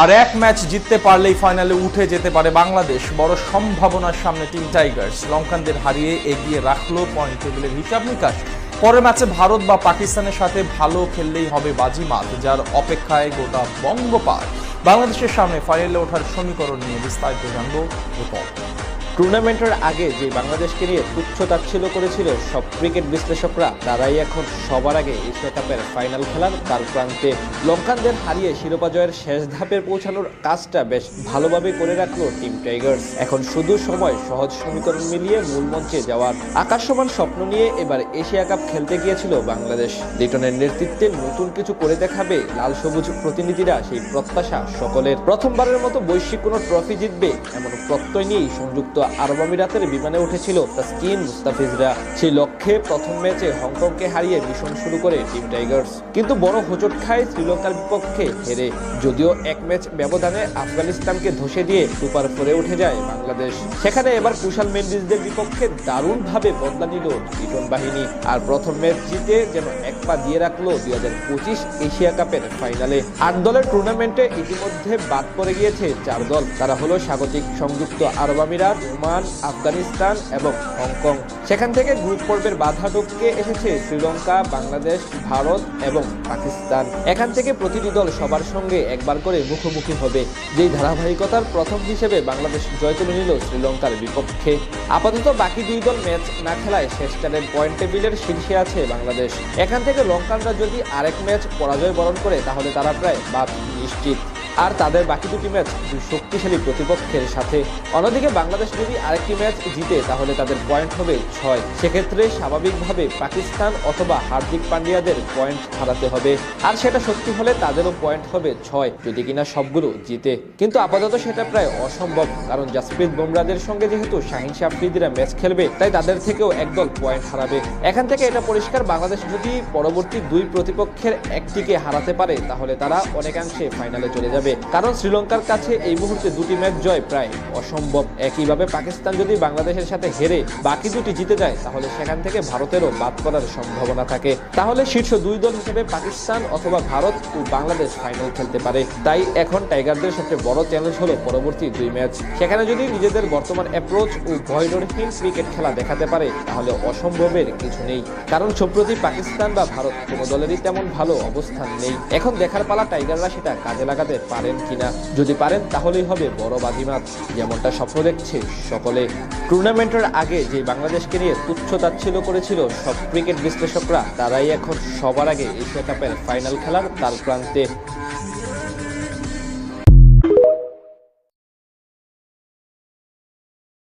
আর এক ম্যাচ জিততে পারলেই ফাইনালে উঠে যেতে পারে বাংলাদেশ। বড় সম্ভাবনার সামনে টিম টাইগার্স। লঙ্কানদের হারিয়ে এগিয়ে রাখল পয়েন্ট টেবিলের হিসাব নিকাশ। পরের ম্যাচে ভারত বা পাকিস্তানের সাথে ভালো খেললেই হবে বাজিমাত, যার অপেক্ষায় গোটা বঙ্গপার বাংলাদেশের সামনে ফাইনালে ওঠার সমীকরণ নিয়ে বিস্তারিত জানব রিপোর্ট। টুর্নামেন্টের আগে যে বাংলাদেশকে নিয়ে তুচ্ছ তাচ্ছিল্য করেছিল সব ক্রিকেট বিশ্লেষকরা, তারাই এখন সবার আগে এশিয়া কাপের ফাইনাল খেলার তার প্রান্তে। লঙ্কানদের হারিয়ে শিরোপা জয়ের শেষ ধাপে পৌঁছানোর কাজটা বেশ ভালোভাবে করে রাখল টিম টাইগার্স। এখন শুধু সময়, সহজ সমীকরণ মিলিয়ে মূল মঞ্চে যাওয়ার আকাশসমান স্বপ্ন নিয়ে এবার এশিয়া কাপ খেলতে গিয়েছিল বাংলাদেশ। লিটনের নেতৃত্বে নতুন কিছু করে দেখাবে লাল সবুজ প্রতিনিধিরা সেই প্রত্যাশা সকলের প্রথমবারের মতো বৈশ্বিক কোনো ট্রফি জিতবে এমন প্রত্যয় নিয়েই সংযুক্ত আরব আমিরাতের বিমানে উঠেছিল তাসকিন মুস্তাফিজরা। সেই লক্ষ্যে প্রথম ম্যাচে হংকংকে হারিয়ে মিশন শুরু করে টিম টাইগার্স। কিন্তু বড় হোঁচট খায় শ্রীলঙ্কার বিপক্ষে হেরে। যদিও এক ম্যাচ ব্যবধানে আফগানিস্তানকে ধসে দিয়ে সুপার ফোরে উঠে যায় বাংলাদেশ। সেখানে এবার কুশাল মেন্ডিসদের বিপক্ষে দারুণভাবে বদলা নিল লিটন বাহিনী। আর প্রথম ম্যাচ জিতে যেন এক পা দিয়ে রাখল দুই হাজার পঁচিশ এশিয়া কাপের ফাইনালে। আট দলের টুর্নামেন্টে ইতিমধ্যে বাদ পড়ে গিয়েছে চার দল। তারা হলো স্বাগতিক সংযুক্ত আরব আমিরাত, ওমান, আফগানিস্তান এবং হংকং। সেখান থেকে গ্রুপ পর্বের বাধা টপকে এসেছে শ্রীলঙ্কা, বাংলাদেশ, ভারত এবং পাকিস্তান। এখান থেকে প্রতিটি দল সবার সঙ্গে একবার করে মুখোমুখি হবে। যেই ধারাবাহিকতার প্রথম হিসেবে বাংলাদেশ জয় তুলে নিল শ্রীলঙ্কার বিপক্ষে। আপাতত বাকি দুই দল ম্যাচ না খেলায় শেষ চারের পয়েন্ট টেবিলের শীর্ষে আছে বাংলাদেশ। এখান থেকে লঙ্কানরা যদি আরেক ম্যাচ পরাজয় বরণ করে তাহলে তারা প্রায় বাদ নিশ্চিত। আর তাদের বাকি দুটি ম্যাচ শক্তিশালী প্রতিপক্ষের সাথে। অন্যদিকে বাংলাদেশ যদি আরেকটি ম্যাচ জিতে, তাহলে তাদের পয়েন্ট হবে ছয়। সেক্ষেত্রে স্বাভাবিকভাবে পাকিস্তান অথবা হার্দিক পান্ডিয়াদের পয়েন্ট হারাতে হবে। আর সেটা সত্যি হলে তাদেরও পয়েন্ট হবে ছয়, যদি কিনা সবগুলো জিতে। কিন্তু আপাতত সেটা প্রায় অসম্ভব, কারণ জাসপ্রীত বুমরাদের সঙ্গে যেহেতু শাহিন আফ্রিদিরা ম্যাচ খেলবে, তাই তাদের থেকেও একদল পয়েন্ট হারাবে। এখান থেকে এটা পরিষ্কার, বাংলাদেশ যদি পরবর্তী দুই প্রতিপক্ষের একটিকে হারাতে পারে, তাহলে তারা অনেকাংশে ফাইনালে চলে যাবে। কারণ শ্রীলঙ্কার কাছে এই মুহূর্তে দুটি ম্যাচ জয় প্রায়। অসম্ভব। একইভাবে পাকিস্তান যদি বাংলাদেশের সাথে হেরে বাকি দুটি জিতে যায়, তাহলে সেখান থেকে ভারতেরও বাদ করার সম্ভাবনা থাকে। তাহলে শীর্ষ দুই দল হিসেবে পাকিস্তান অথবা ভারত ও বাংলাদেশ ফাইনাল খেলতে পারে। তাই এখন টাইগারদের সবচেয়ে বড় চ্যালেঞ্জ হলো পরবর্তী দুই ম্যাচ। সেখানে যদি নিজেদের বর্তমান অ্যাপ্রোচ ও ভয়ডরহীন ক্রিকেট খেলা দেখাতে পারে, তাহলে অসম্ভবের কিছু নেই। কারণ সম্প্রতি পাকিস্তান বা ভারত কোনো দলেরই তেমন ভালো অবস্থান নেই। এখন দেখার পালা টাইগাররা সেটা কাজে লাগাতে পারেন কিনা। যদি পারেন, তাহলেই হবে বড় বাজিমাত। যেমনটা স্বপ্ন দেখছে সকলে। টুর্নামেন্টের আগে যে বাংলাদেশকে নিয়ে তুচ্ছ তাচ্ছিল্য করেছিল সব ক্রিকেট বিশ্লেষকরা, তারাই এখন সবার আগে এশিয়া কাপের ফাইনাল খেলার তার প্রান্তে